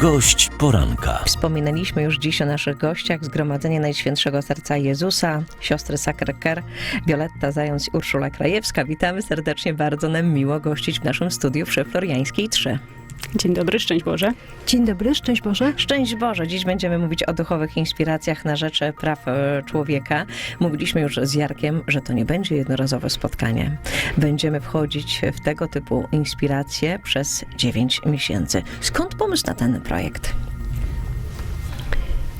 Gość poranka. Wspominaliśmy już dziś o naszych gościach Zgromadzenie Najświętszego Serca Jezusa, siostry Sacré-Cœur, Wioletta Zając Urszula Krajewska. Witamy serdecznie, bardzo nam miło gościć w naszym studiu przy Floriańskiej 3. Dzień dobry, szczęść Boże. Dzień dobry, szczęść Boże. Szczęść Boże! Dziś będziemy mówić o duchowych inspiracjach na rzecz praw e, człowieka. Mówiliśmy już z Jarkiem, że to nie będzie jednorazowe spotkanie. Będziemy wchodzić w tego typu inspiracje przez 9 miesięcy. Skąd pomysł na ten projekt?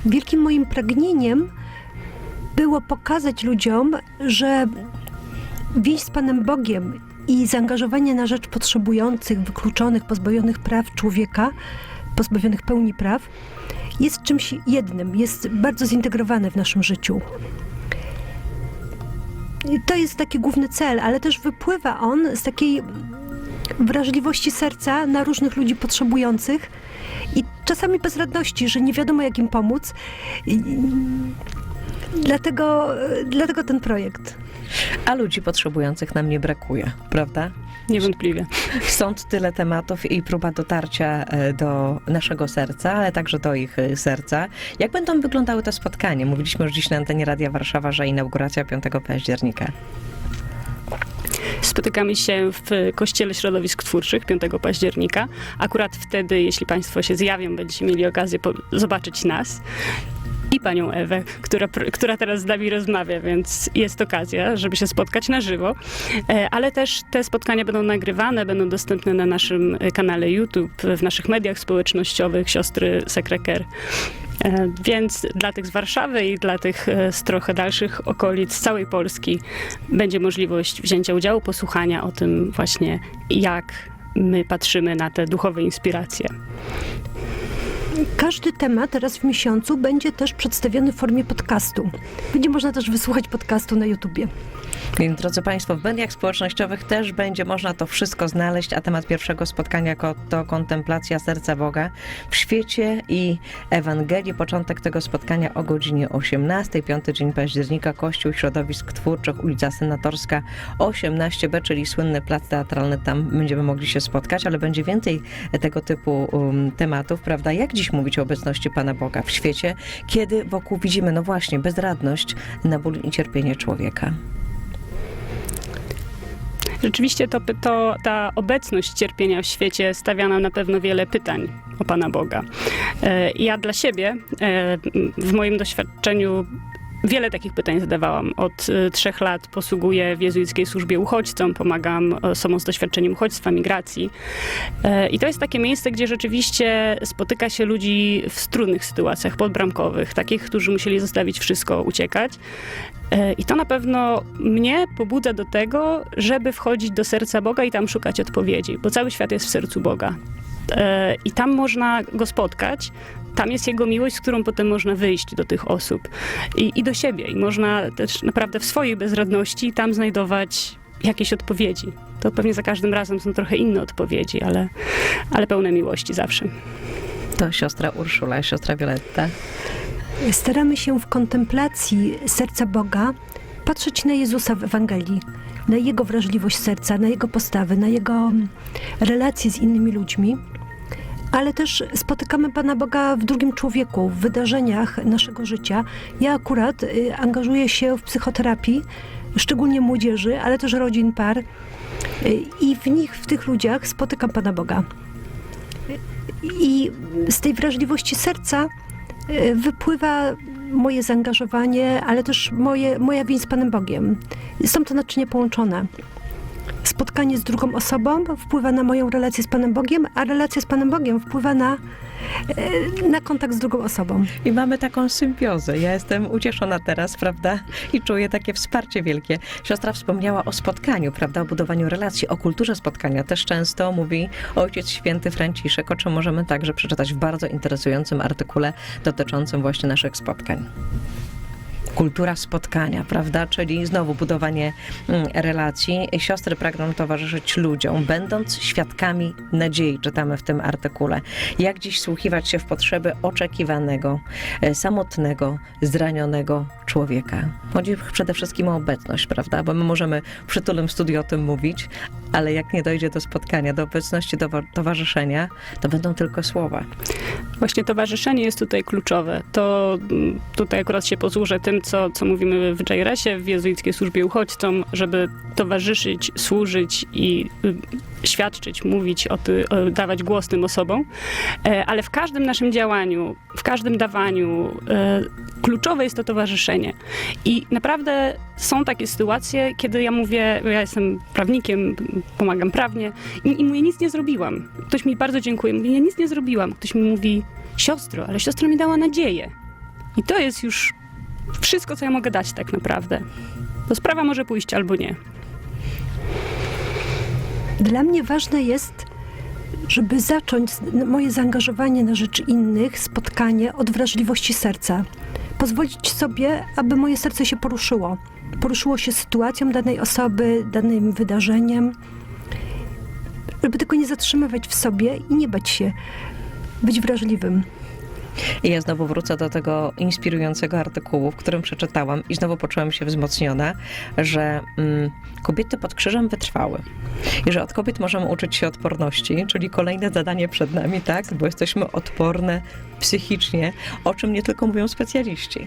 Wielkim moim pragnieniem było pokazać ludziom, że więź z Panem Bogiem i zaangażowanie na rzecz potrzebujących, wykluczonych, pozbawionych praw człowieka, pozbawionych pełni praw, jest czymś jednym, jest bardzo zintegrowane w naszym życiu. I to jest taki główny cel, ale też wypływa on z takiej wrażliwości serca na różnych ludzi potrzebujących i czasami bezradności, że nie wiadomo jak im pomóc. I, dlatego, dlatego ten projekt. A ludzi potrzebujących nam nie brakuje, prawda? Niewątpliwie. Stąd tyle tematów i próba dotarcia e, do naszego serca, ale także do ich e, serca. Jak będą wyglądały te spotkania? Mówiliśmy już dziś na antenie Radia Warszawa, że inauguracja 5 października. Spotykamy się w Kościele Środowisk Twórczych 5 października. Akurat wtedy, jeśli Państwo się zjawią, będziecie mieli okazję zobaczyć nas. I panią Ewę, która, która teraz z nami rozmawia, więc jest okazja, żeby się spotkać na żywo. E, Ale też te spotkania będą nagrywane, będą dostępne na naszym e, kanale YouTube, w naszych mediach społecznościowych siostry Sekreker. E, Więc dla tych z Warszawy i dla tych z trochę dalszych okolic całej Polski będzie możliwość wzięcia udziału, posłuchania o tym właśnie, jak my patrzymy na te duchowe inspiracje. Każdy temat raz w miesiącu będzie też przedstawiony w formie podcastu. Będzie można też wysłuchać podcastu na YouTubie. Drodzy Państwo, w mediach społecznościowych też będzie można to wszystko znaleźć, a temat pierwszego spotkania to kontemplacja serca Boga w świecie i Ewangelii. Początek tego spotkania o godzinie 18, 5 dzień października, Kościół Środowisk Twórczych, ulica Senatorska 18b, czyli słynny plac teatralny, tam będziemy mogli się spotkać, ale będzie więcej tego typu um, tematów, prawda? Jak dziś mówić o obecności Pana Boga w świecie, kiedy wokół widzimy, no właśnie, bezradność na ból i cierpienie człowieka? Rzeczywiście to, to, ta obecność cierpienia w świecie stawia nam na pewno wiele pytań o Pana Boga. E, Ja dla siebie e, w moim doświadczeniu wiele takich pytań zadawałam. Od e, trzech lat posługuję w jezuickiej służbie uchodźcom, pomagam osobom z doświadczeniem uchodźstwa, migracji. E, I to jest takie miejsce, gdzie rzeczywiście spotyka się ludzi w trudnych sytuacjach podbramkowych, takich, którzy musieli zostawić wszystko, uciekać. E, I to na pewno mnie pobudza do tego, żeby wchodzić do serca Boga i tam szukać odpowiedzi, bo cały świat jest w sercu Boga. E, I tam można go spotkać. Tam jest jego miłość, z którą potem można wyjść do tych osób i, i do siebie. I można też naprawdę w swojej bezradności tam znajdować jakieś odpowiedzi. To pewnie za każdym razem są trochę inne odpowiedzi, ale, ale pełne miłości zawsze. To siostra Urszula, siostra Wioletta. Staramy się w kontemplacji serca Boga patrzeć na Jezusa w Ewangelii, na Jego wrażliwość serca, na Jego postawy, na Jego relacje z innymi ludźmi, ale też spotykamy Pana Boga w drugim człowieku, w wydarzeniach naszego życia. Ja akurat y, angażuję się w psychoterapii, szczególnie młodzieży, ale też rodzin, par y, i w nich, w tych ludziach spotykam Pana Boga. I z tej wrażliwości serca y, wypływa moje zaangażowanie, ale też moje, moja więź z Panem Bogiem. Są to naczynia połączone. Spotkanie z drugą osobą wpływa na moją relację z Panem Bogiem, a relacja z Panem Bogiem wpływa na, e, na kontakt z drugą osobą. I mamy taką symbiozę. Ja jestem ucieszona teraz, prawda? I czuję takie wsparcie wielkie. Siostra wspomniała o spotkaniu, prawda? O budowaniu relacji, o kulturze spotkania. Też często mówi Ojciec Święty Franciszek, o czym możemy także przeczytać w bardzo interesującym artykule dotyczącym właśnie naszych spotkań. Kultura spotkania, prawda? Czyli znowu budowanie mm, relacji. Siostry pragną towarzyszyć ludziom, będąc świadkami nadziei, czytamy w tym artykule. Jak dziś słuchiwać się w potrzeby oczekiwanego, e, samotnego, zranionego człowieka. Chodzi przede wszystkim o obecność, prawda? Bo my możemy w przytulnym studiu o tym mówić, ale jak nie dojdzie do spotkania, do obecności, do wa- towarzyszenia, to będą tylko słowa. Właśnie towarzyszenie jest tutaj kluczowe. To mm, tutaj akurat się posłużę tym, co, co mówimy w JRS-ie, w jezuickiej służbie uchodźcom, żeby towarzyszyć, służyć i y, świadczyć, mówić o ty, o, dawać głos tym osobom. E, ale w każdym naszym działaniu, w każdym dawaniu e, kluczowe jest to towarzyszenie. I naprawdę są takie sytuacje, kiedy ja mówię, ja jestem prawnikiem, pomagam prawnie i, i mówię, nic nie zrobiłam. Ktoś mi bardzo dziękuję, mówi, ja nic nie zrobiłam. Ktoś mi mówi, siostro, ale siostra mi dała nadzieję. I to jest już wszystko, co ja mogę dać tak naprawdę. To sprawa może pójść albo nie. Dla mnie ważne jest, żeby zacząć moje zaangażowanie na rzecz innych, spotkanie od wrażliwości serca. Pozwolić sobie, aby moje serce się poruszyło. Poruszyło się sytuacją danej osoby, danym wydarzeniem. Żeby tylko nie zatrzymywać w sobie i nie bać się być wrażliwym. I ja znowu wrócę do tego inspirującego artykułu, w którym przeczytałam i znowu poczułam się wzmocniona, że mm, kobiety pod krzyżem wytrwały. I że od kobiet możemy uczyć się odporności, czyli kolejne zadanie przed nami, tak? Bo jesteśmy odporne psychicznie, o czym nie tylko mówią specjaliści.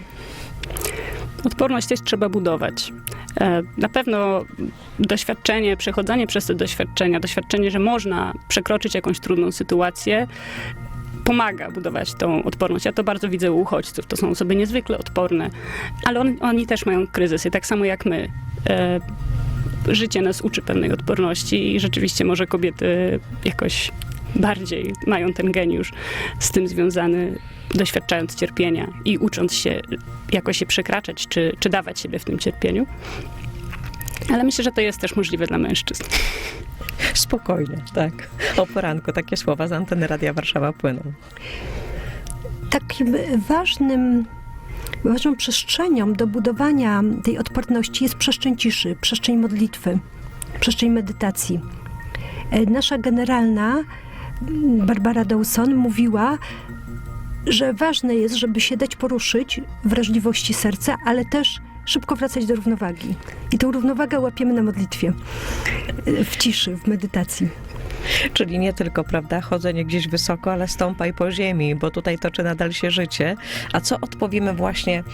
Odporność też trzeba budować. E, Na pewno doświadczenie, przechodzenie przez te doświadczenia, doświadczenie, że można przekroczyć jakąś trudną sytuację, pomaga budować tą odporność. Ja to bardzo widzę u uchodźców. To są osoby niezwykle odporne, ale on, oni też mają kryzysy, tak samo jak my. E, Życie nas uczy pewnej odporności i rzeczywiście może kobiety jakoś bardziej mają ten geniusz z tym związany, doświadczając cierpienia i ucząc się jakoś się przekraczać, czy, czy dawać siebie w tym cierpieniu. Ale myślę, że to jest też możliwe dla mężczyzn. Spokojnie, tak. O poranku takie słowa z anteny Radia Warszawa płyną. takim ważnym, ważną przestrzenią do budowania tej odporności jest przestrzeń ciszy, przestrzeń modlitwy, przestrzeń medytacji. E, Nasza generalna m, Barbara Dawson mówiła, że ważne jest, żeby się dać poruszyć wrażliwości serca, ale też szybko wracać do równowagi. I tą równowagę łapiemy na modlitwie, w ciszy, w medytacji. Czyli nie tylko, prawda, chodzenie gdzieś wysoko, ale stąpaj po ziemi, bo tutaj toczy nadal się życie. A co odpowiemy właśnie,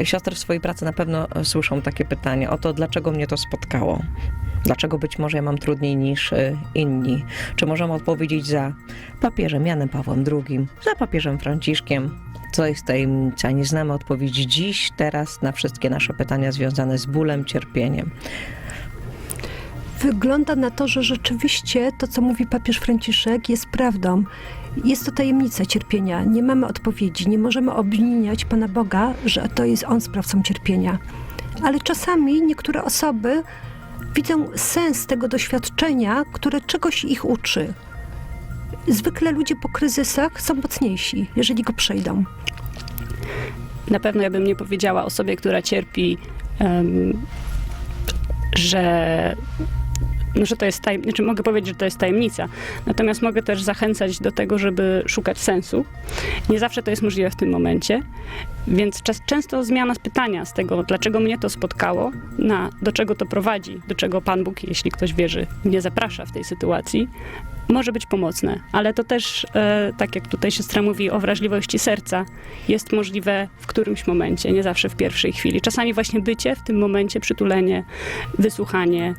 e, siostry w swojej pracy na pewno e, słyszą takie pytania o to, dlaczego mnie to spotkało? Dlaczego być może ja mam trudniej niż e, inni? Czy możemy odpowiedzieć za papieżem Janem Pawłem II, za papieżem Franciszkiem? Co jest tajemnica? Nie znamy odpowiedzi dziś, teraz na wszystkie nasze pytania związane z bólem, cierpieniem. Wygląda na to, że rzeczywiście to, co mówi papież Franciszek, jest prawdą. Jest to tajemnica cierpienia. Nie mamy odpowiedzi. Nie możemy obwiniać Pana Boga, że to jest On sprawcą cierpienia. Ale czasami niektóre osoby widzą sens tego doświadczenia, które czegoś ich uczy. Zwykle ludzie po kryzysach są mocniejsi, jeżeli go przejdą. Na pewno ja bym nie powiedziała osobie, która cierpi, em, że, że to jest tajemnica. Znaczy, mogę powiedzieć, że to jest tajemnica. Natomiast mogę też zachęcać do tego, żeby szukać sensu. Nie zawsze to jest możliwe w tym momencie, więc czas, często zmiana z pytania z tego, dlaczego mnie to spotkało, na do czego to prowadzi, do czego Pan Bóg, jeśli ktoś wierzy, mnie zaprasza w tej sytuacji, może być pomocne, ale to też, e, tak jak tutaj siostra mówi o wrażliwości serca, jest możliwe w którymś momencie, nie zawsze w pierwszej chwili. Czasami właśnie bycie w tym momencie, przytulenie, wysłuchanie,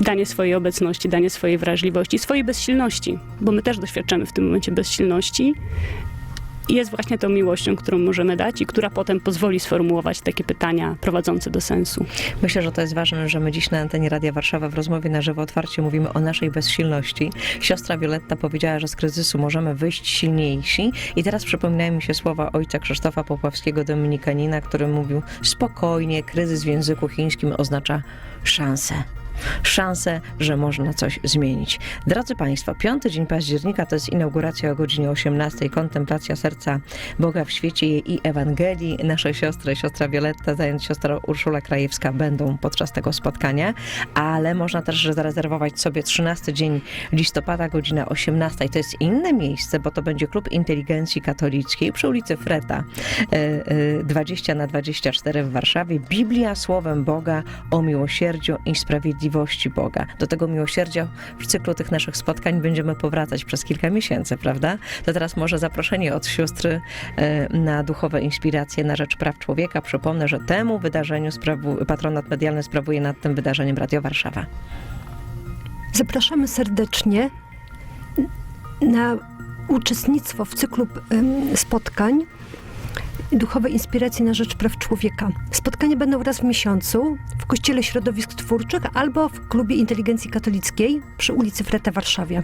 danie swojej obecności, danie swojej wrażliwości, swojej bezsilności, bo my też doświadczamy w tym momencie bezsilności. I jest właśnie tą miłością, którą możemy dać i która potem pozwoli sformułować takie pytania prowadzące do sensu. Myślę, że to jest ważne, że my dziś na antenie Radia Warszawa w rozmowie na żywo otwarcie mówimy o naszej bezsilności. Siostra Wioletta powiedziała, że z kryzysu możemy wyjść silniejsi. I teraz przypominają mi się słowa ojca Krzysztofa Popławskiego, dominikanina, który mówił spokojnie, kryzys w języku chińskim oznacza szansę. Szansę, że można coś zmienić. Drodzy Państwo, piąty dzień października to jest inauguracja o godzinie 18. Kontemplacja serca Boga w świecie i Ewangelii. Nasze siostry, siostra Wioletta, zając siostra Urszula Krajewska będą podczas tego spotkania, ale można też zarezerwować sobie 13 dzień listopada, godzina 18. To jest inne miejsce, bo to będzie Klub Inteligencji Katolickiej przy ulicy Freta e, e, 20 na 24 w Warszawie. Biblia słowem Boga o miłosierdziu i sprawiedliwości sprawiedliwości Boga, do tego miłosierdzia w cyklu tych naszych spotkań będziemy powracać przez kilka miesięcy, prawda? To teraz może zaproszenie od siostry e, na duchowe inspiracje na rzecz praw człowieka. Przypomnę, że temu wydarzeniu patronat medialny sprawuje nad tym wydarzeniem Radio Warszawa. Zapraszamy serdecznie na uczestnictwo w cyklu spotkań Duchowe Inspiracje na Rzecz Praw Człowieka. Spotkania będą raz w miesiącu w Kościele Środowisk Twórczych albo w Klubie Inteligencji Katolickiej przy ulicy Freta w Warszawie.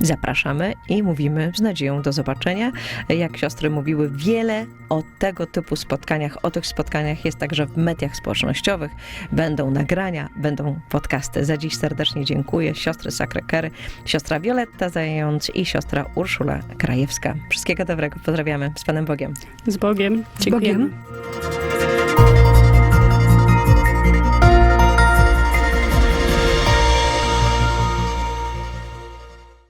Zapraszamy i mówimy z nadzieją do zobaczenia. Jak siostry mówiły, wiele o tego typu spotkaniach, o tych spotkaniach jest także w mediach społecznościowych. Będą nagrania, będą podcasty. Za dziś serdecznie dziękuję. Siostry Sakrekery, siostra Wioletta Zając i siostra Urszula Krajewska. Wszystkiego dobrego. Pozdrawiamy. Z Panem Bogiem. Z Bogiem. Z Dziękujemy. Bogiem.